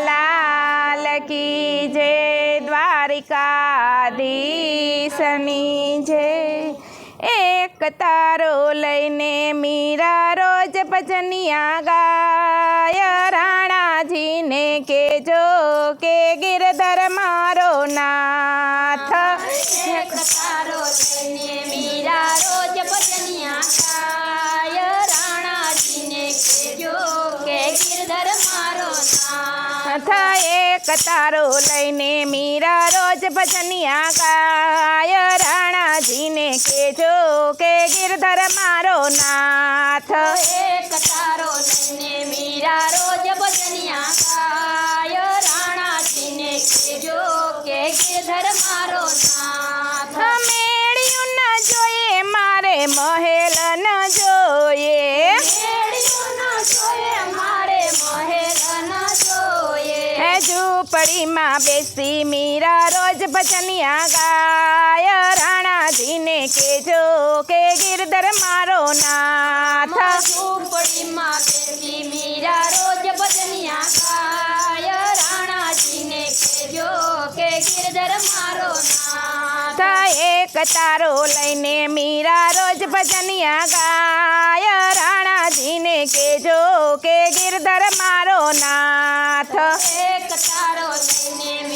લાલ કી જે દ્વારિકાધીશની જે એક તારો લઈને મીરા રોજ ભજનિયા ગાય રાણાજીને કેજો કે ગિરધર મારો નાથ નાથ એક તારો લઈને મીરા રોજ ભજનિયા ગાય. રાણાજીને કેજો કે ગિરધર મારો નાથ. એક તારો લઈને મીરા રોજ ભજનિયા ગાય. ઝૂંપડીમાં બેસી મીરા રોજ ભજનિયા ગાય રાણાજીને કેજો કે ગીરધર મારો નાથ. ઝૂંપડીમાં બેસી મીરા રોજ ભજનિયા ગાય રાણાજીને કહેજો કે ગીરધર મારો નાથ. એક તારો લઈને મીરા રોજ ભજનિયા ગાય રાણાજીને કેજો કે ગીરધર મારો નાથ. એક તારો લઈને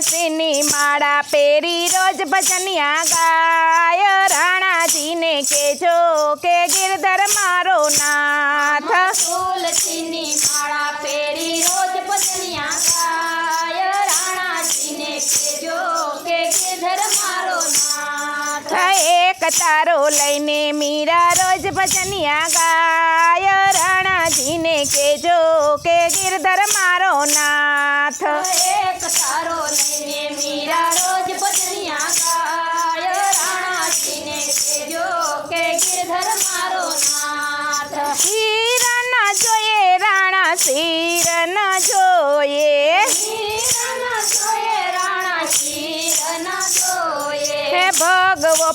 તુલસીની માળા પહેરી રોજ ભજનિયા ગાય. રાણાજીને કેજો કે ગિરધર મારો નાથ. તુલસીની માળા પહેરી રોજ ભજનિયા ગાય. રાણાજીને કેજો કે ગિરધર મારો નાથ. એક તારો લઈને મીરા રોજ ભજનિયા ગાય. રાણાજીને કેજો કે ગિરધર મારો નાથ.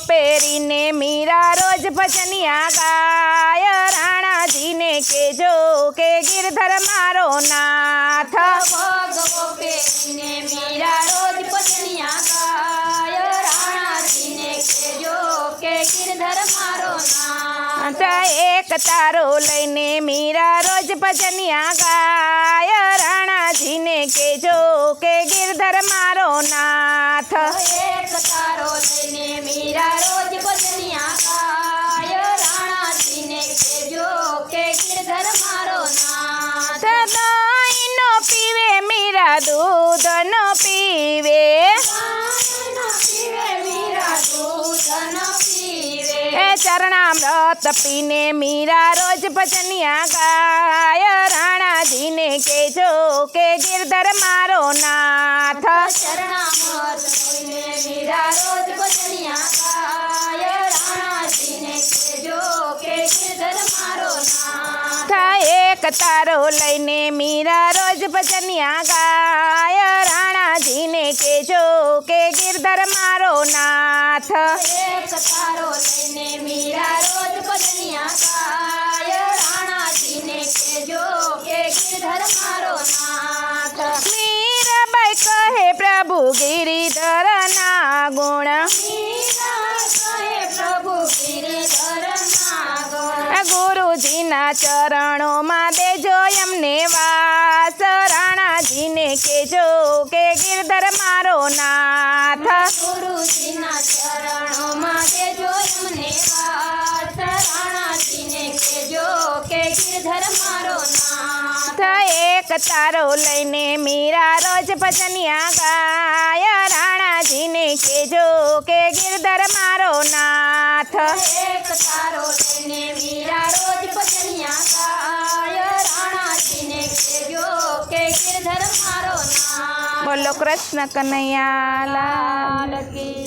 પહેરીને મીરા રોજ ભજનિયા ગાય રાણાજીને કેજો કે ગીરધર મારો નાથ. પહેરીને મીરા રોજ ભજનિયા ગાય રાણાજીને કેજો કે ગીરધર મારો નાથ. એક તારો લઈને મીરા રોજ ભજનિયા ગાય. રાણાજીને કેજો કે ગિરધર મારો નાથ. એક તારો લઈને મીરા રોજ ભજનિયા ગાય. રાણાજીને કહેજો ચરણામૃત પીને મીરા રોજ ભજનિયા ગાય. રાણાજીને કેજો કે ગિરધર મારો નાથ એક તારો લઈને મીરા રોજ ભજનિયા ગાય. રાણાજીને કેજો કે ગિરધર મારો નાથ. કતારો લઈને મીરા રોજ ભજનિયા ગાય. રાણાજીને કેજો કે ગિરધર મારો નાથ. મીરાબાઈ કહે પ્રભુ ગિરિધર ગુરુજીના ચરણોમાં દેજો એમને વાસ. રાણાજીને કેજો કે ગીરધર મારો નાથ. ગુરુજીના ચરણોમાં દેજો એમને વાસ. રાણાજીને કેજો કે ગીરધર મારો નાથ. એક તારો લઈને મીરા રોજ ભજનિયા ગાય. રાણાજીને કેજો કે ગીરધર મારો નાથ. એક તેને મીરા રોજ ભજનિયા ગાય. રાણાજીને કહેજો કે ગિરધર મારો નાથ. બોલો કૃષ્ણ કનૈયા લાલ કી.